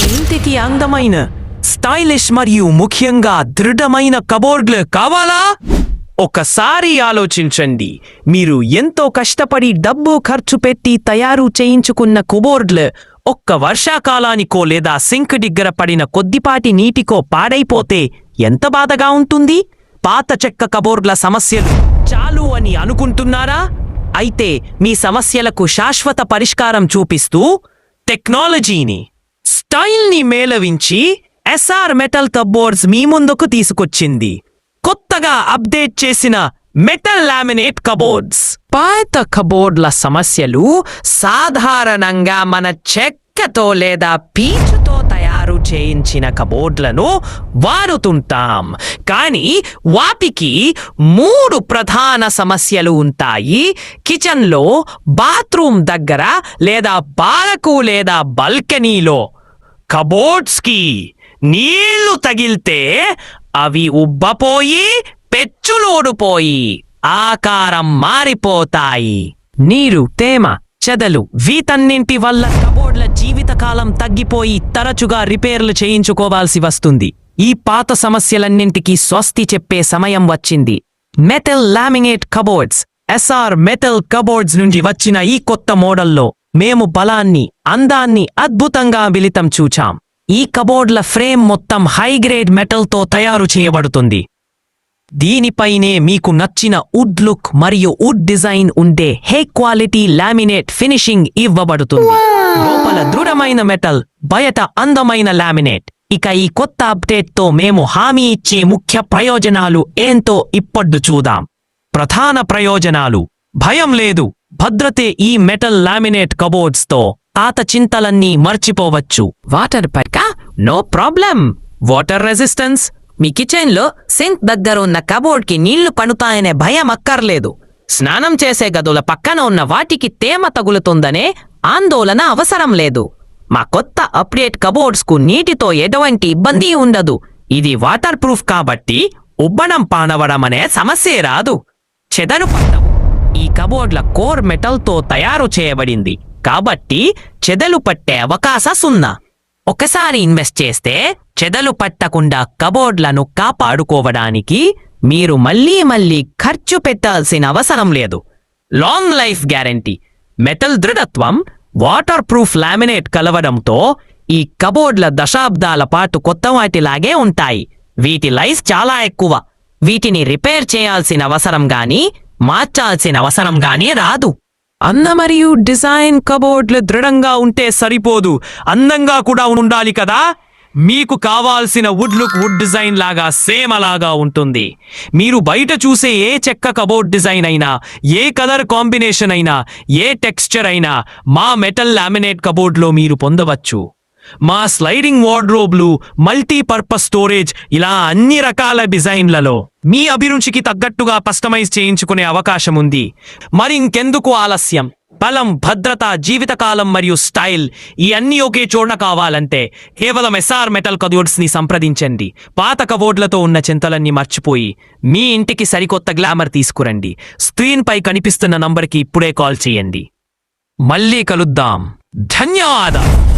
ఇంటికి అందమైన స్టైలిష్ మరియు ముఖ్యంగా దృఢమైన కబోర్డ్లు కావాలా? ఒకసారి ఆలోచించండి. మీరు ఎంతో కష్టపడి డబ్బు ఖర్చు పెట్టి తయారు చేయించుకున్న కబోర్డ్లు ఒక్క వర్షాకాలానికో లేదా సింక్ దగ్గర పడిన కొద్దిపాటి నీటికో పాడైపోతే ఎంత బాధగా ఉంటుంది? పాత చెక్క కబోర్డ్ల సమస్యలు చాలు అని అనుకుంటున్నారా? అయితే మీ సమస్యలకు శాశ్వత పరిష్కారం చూపిస్తూ టెక్నాలజీని స్టైల్ని మేళవించి ఎస్ఆర్ మెటల్ కబోర్డ్స్ మీ ముందుకు తీసుకొచ్చింది. కొత్తగా అప్డేట్ చేసిన మెటల్ లామినేట్ కబోర్డ్స్. పాత కబోర్డ్ల సమస్యలు సాధారణంగా మన చెక్కతో లేదా పీచుతో తయారు చేయించిన కబోర్డ్లను వాడుతుంటాం. కానీ వాటికి మూడు ప్రధాన సమస్యలు ఉంటాయి. కిచెన్లో బాత్రూమ్ దగ్గర లేదా బాలకు లేదా బాల్కనీలో కబోర్డ్స్కి నీళ్ళు తగిలితే అవి ఉబ్బపోయి పెచ్చులోడిపోయి ఆకారం మారిపోతాయి. నీరు తేమ చెదలు వీటన్నింటి వల్ల కబోర్డ్ల జీవితకాలం తగ్గిపోయి తరచుగా రిపేర్లు చేయించుకోవాల్సి వస్తుంది. ఈ పాత సమస్యలన్నింటికీ స్వస్తి చెప్పే సమయం వచ్చింది. Metal laminate cupboards SR metal cupboards నుండి వచ్చిన ఈ కొత్త మోడల్లో మేము బలాన్ని అందాన్ని అద్భుతంగా మిళితం చూచాం. ఈ కబోర్డ్ల ఫ్రేమ్ మొత్తం హైగ్రేడ్ మెటల్తో తయారు చేయబడుతుంది. దీనిపైనే మీకు నచ్చిన వుడ్ లుక్ మరియు వుడ్ డిజైన్ ఉండే హే క్వాలిటీ లామినేట్ ఫినిషింగ్ ఇవ్వబడుతుంది. లోపల దృఢమైన మెటల్ బయట అందమైన లామినేట్. ఇక ఈ కొత్త అప్డేట్తో మేము హామీ ఇచ్చే ముఖ్య ప్రయోజనాలు ఏంతో ఇప్పడ్డు చూద్దాం. ప్రధాన ప్రయోజనాలు. భయం లేదు. భద్రతే ఈ మెటల్ లామినేట్ కబోర్డ్స్తో పాత చింతలన్నీ మర్చిపోవచ్చు. వాటర్ పట్క నో ప్రాబ్లం. Water resistance? మీ కిచెన్లో సింక్ దగ్గర ఉన్న కబోర్డ్కి నీళ్ళు పడుతాయనే భయం అక్కర్లేదు. స్నానం చేసే గదుల పక్కన ఉన్న వాటికి తేమ తగులుతుందనే ఆందోళన అవసరం లేదు. మా కొత్త అప్డేట్ కబోర్డ్స్కు నీటితో ఎటువంటి ఇబ్బంది ఉండదు. ఇది వాటర్ ప్రూఫ్ కాబట్టి ఉబ్బనం పానవడం అనే సమస్యే రాదు. చెదను పట్టవు కబోర్డ్ల కోర్ మెటల్తో తయారు చేయబడింది. కాబట్టి చెదలు పట్టే అవకాశం సున్నా. ఒకసారి ఇన్వెస్ట్ చేస్తే చెదలు పట్టకుండా కబోర్డ్లను కాపాడుకోవడానికి మీరు మళ్ళీ మళ్ళీ ఖర్చు పెట్టాల్సిన అవసరం లేదు. Long life guarantee. మెటల్ దృఢత్వం వాటర్ ప్రూఫ్ లామినేట్ కలవడంతో ఈ కబోర్డ్ల దశాబ్దాల పాటు కొత్త వాటిలాగే ఉంటాయి. వీటి లైఫ్ చాలా ఎక్కువ. వీటిని రిపేర్ చేయాల్సిన అవసరం గాని మార్చాల్సిన అవసరంగానే రాదు. అన్న మరియు డిజైన్ కబోర్డ్లు దృఢంగా ఉంటే సరిపోదు. అందంగా కూడా ఉండాలి కదా? మీకు కావాల్సిన వుడ్ లుక్ వుడ్ డిజైన్ లాగా సేమ్ అలాగా ఉంటుంది. మీరు బయట చూసే ఏ చెక్క కబోర్డ్ డిజైన్ అయినా ఏ కలర్ కాంబినేషన్ అయినా ఏ టెక్స్చర్ అయినా మా మెటల్ లామినేట్ కబోర్డ్లో మీరు పొందవచ్చు. మా స్లైడింగ్ వార్డ్రోబ్లు మల్టీపర్పస్ స్టోరేజ్ ఇలా అన్ని రకాల డిజైన్లలో. మీ అభిరుచికి తగ్గట్టుగా కస్టమైజ్ చేయించుకునే అవకాశం ఉంది మరి ఇంకెందుకు ఆలస్యం? బలం భద్రత జీవితకాలం మరియు స్టైల్ ఈ అన్ని ఒకే చోట కావాలంటే కేవలం ఎస్ఆర్ మెటల్ కబోర్డ్స్ సంప్రదించండి. పాత కబోర్డ్లతో ఉన్న చింతలన్నీ మర్చిపోయి మీ ఇంటికి సరికొత్త గ్లామర్ తీసుకురండి. స్క్రీన్పై కనిపిస్తున్న నంబర్కి ఇప్పుడే కాల్ చేయండి. మళ్ళీ కలుద్దాం. ధన్యవాదాలు.